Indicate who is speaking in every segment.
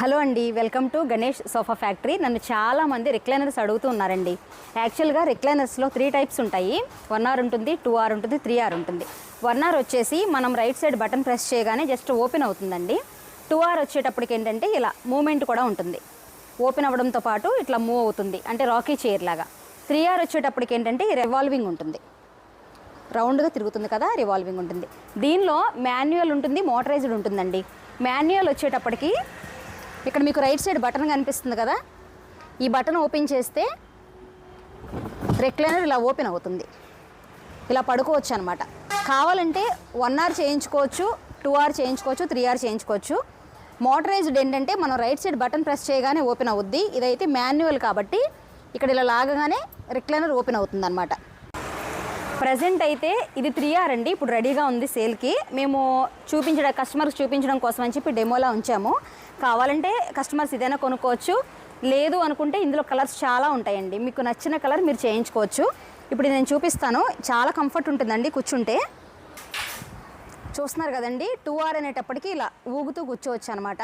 Speaker 1: Hello అండి welcome to Ganesh sofa factory. నన్ను చాలా మంది రిక్లైనర్స్ అడుగుతూ ఉన్నారండి. యాక్చువల్గా రిక్లైనర్స్లో త్రీ టైప్స్ ఉంటాయి. వన్ ఆర్ ఉంటుంది టూ ఆర్ ఉంటుంది త్రీ ఆర్ ఉంటుంది. వన్ ఆర్ వచ్చేసి మనం రైట్ సైడ్ బటన్ ప్రెస్ చేయగానే జస్ట్ ఓపెన్ అవుతుందండి. టూ ఆర్ వచ్చేటప్పటికి ఏంటంటే ఇలా మూమెంట్ కూడా ఉంటుంది. ఓపెన్ అవ్వడంతో పాటు ఇట్లా మూవ్ అవుతుంది. అంటే రాకీ చైర్ లాగా. త్రీ ఆర్ వచ్చేటప్పటికి ఏంటంటే రివాల్వింగ్ ఉంటుంది. రౌండ్గా తిరుగుతుంది కదా రివాల్వింగ్ ఉంటుంది. దీనిలో మాన్యువల్ ఉంటుంది మోటరైజ్డ్ ఉంటుందండి మాన్యువల్ వచ్చేటప్పటికి ఇక్కడ మీకు రైట్ సైడ్ బటన్ కనిపిస్తుంది కదా? ఈ బటన్ ఓపెన్ చేస్తే రెక్లైనర్ ఇలా ఓపెన్ అవుతుంది. ఇలా పడుకోవచ్చు అనమాట కావాలంటే వన్ అవర్ చేయించుకోవచ్చు టూ అవర్ చేయించుకోవచ్చు త్రీ అవర్ చేయించుకోవచ్చు. మోటరైజ్డ్ ఏంటంటే మనం రైట్ సైడ్ బటన్ ప్రెస్ చేయగానే ఓపెన్ అవుద్ది. ఇదైతే మాన్యువల్ కాబట్టి ఇక్కడ ఇలా లాగగానే రెక్లైనర్ ఓపెన్ అవుతుంది అనమాట ప్రజెంట్ అయితే ఇది త్రీ ఆర్ అండి. ఇప్పుడు రెడీగా ఉంది సేల్కి. మేము చూపించడం కస్టమర్స్ చూపించడం కోసం అని చెప్పి డెమోలా ఉంచాము. కావాలంటే కస్టమర్స్ ఇదైనా కొనుక్కోవచ్చు. లేదు అనుకుంటే ఇందులో కలర్స్ చాలా ఉంటాయండి. మీకు నచ్చిన కలర్ మీరు చేయించుకోవచ్చు. ఇప్పుడు నేను చూపిస్తాను. చాలా కంఫర్ట్ ఉంటుందండి కూర్చుంటే. చూస్తున్నారు కదండి టూ ఆర్ అనేటప్పటికి ఇలా ఊగుతూ కూర్చోవచ్చు అనమాట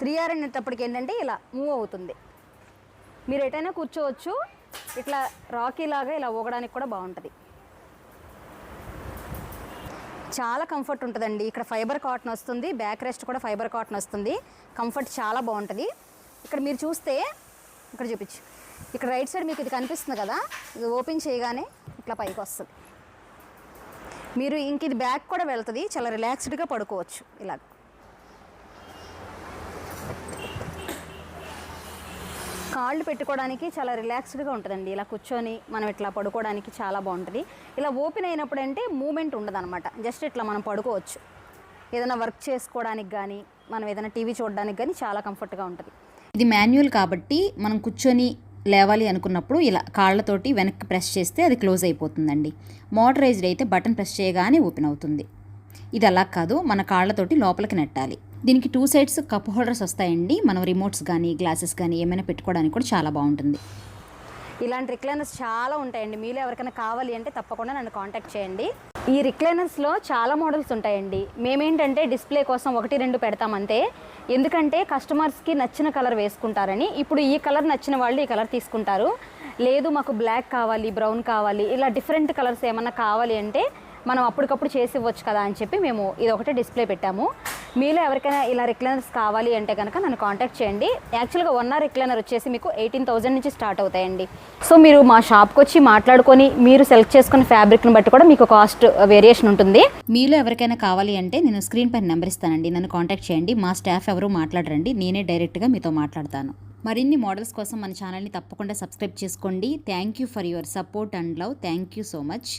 Speaker 1: త్రీ ఆర్ అనేటప్పటికి ఏంటంటే ఇలా మూవ్ అవుతుంది. మీరు ఎటైనా కూర్చోవచ్చు. ఇట్లా రాకీలాగా ఇలా ఊగడానికి కూడా బాగుంటుంది. చాలా కంఫర్ట్ ఉంటుందండి. ఇక్కడ ఫైబర్ కాటన్ వస్తుంది బ్యాక్ రెస్ట్ కూడా ఫైబర్ కాటన్ వస్తుంది. కంఫర్ట్ చాలా బాగుంటుంది. ఇక్కడ మీరు చూస్తే ఇక్కడ చూపించు. ఇక్కడ రైట్ సైడ్ మీకు ఇది కనిపిస్తుంది కదా? ఇది ఓపెన్ చేయగానే ఇట్లా పైకి వస్తుంది. మీరు ఇంక ఇది బ్యాక్ కూడా వెళ్తుంది. చాలా రిలాక్స్డ్గా పడుకోవచ్చు. ఇలాగ. కాళ్ళు పెట్టుకోవడానికి చాలా రిలాక్స్డ్గా ఉంటుందండి. ఇలా కూర్చొని మనం ఇట్లా పడుకోవడానికి చాలా బాగుంటుంది. ఇలా ఓపెన్ అయినప్పుడు అంటే మూమెంట్ ఉండదన్నమాట. జస్ట్ ఇట్లా మనం పడుకోవచ్చు. ఏదైనా వర్క్ చేసుకోవడానికి కానీ మనం ఏదైనా టీవీ చూడడానికి కానీ చాలా కంఫర్ట్గా ఉంటుంది.
Speaker 2: ఇది మాన్యువల్ కాబట్టి మనం కూర్చొని లేవాలి అనుకున్నప్పుడు ఇలా కాళ్ళతోటి వెనక్కి ప్రెస్ చేస్తే అది క్లోజ్ అయిపోతుందండి. మోటరైజ్డ్ అయితే బటన్ ప్రెస్ చేయగానే ఓపెన్ అవుతుంది. ఇది అలా కాదు మన కాళ్ళతోటి లోపలికి నెట్టాలి. దీనికి టూ సైడ్స్ కప్ హోల్డర్స్ వస్తాయండి. మనం రిమోట్స్ కానీ గ్లాసెస్ కానీ ఏమైనా పెట్టుకోవడానికి కూడా చాలా బాగుంటుంది.
Speaker 1: ఇలాంటి రిక్లైనర్స్ చాలా ఉంటాయండి. మీలో ఎవరికైనా కావాలి అంటే తప్పకుండా నన్ను కాంటాక్ట్ చేయండి. ఈ రిక్లైనర్స్లో చాలా మోడల్స్ ఉంటాయండి. మేమేంటంటే డిస్ప్లే కోసం ఒకటి రెండు పెడతామంతే. ఎందుకంటే కస్టమర్స్కి నచ్చిన కలర్ వేసుకుంటారని. ఇప్పుడు ఈ కలర్ నచ్చిన వాళ్ళు ఈ కలర్ తీసుకుంటారు. లేదు మాకు బ్లాక్ కావాలి బ్రౌన్ కావాలి ఇలా డిఫరెంట్ కలర్స్ ఏమన్నా కావాలి అంటే మనం అప్పటికప్పుడు చేసి ఇవ్వచ్చు కదా అని చెప్పి మేము ఇది ఒకటే డిస్ప్లే పెట్టాము. మీలో ఎవరికైనా ఇలా రిక్లైనర్స్ కావాలి అంటే కనుక నన్ను కాంటాక్ట్ చేయండి. యాక్చువల్గా వన్ ఆర్ రిక్లైనర్ వచ్చేసి మీకు ఎయిటీన్ థౌజండ్ నుంచి స్టార్ట్ అవుతాయండి. సో మీరు మా షాప్కి వచ్చి మాట్లాడుకొని మీరు సెలెక్ట్ చేసుకున్న ఫ్యాబ్రిక్ని బట్టి కూడా మీకు కాస్ట్ వేరియేషన్ ఉంటుంది.
Speaker 2: మీలో ఎవరికైనా కావాలి అంటే నేను స్క్రీన్ పైన నెంబర్ ఇస్తానండి. నన్ను కాంటాక్ట్ చేయండి. మా స్టాఫ్ ఎవరు మాట్లాడరండి. నేనే డైరెక్ట్గా మీతో మాట్లాడతాను. మరిన్ని మోడల్స్ కోసం మన ఛానల్ని తప్పకుండా సబ్స్క్రైబ్ చేసుకోండి. Thank you for your support and love thank you so much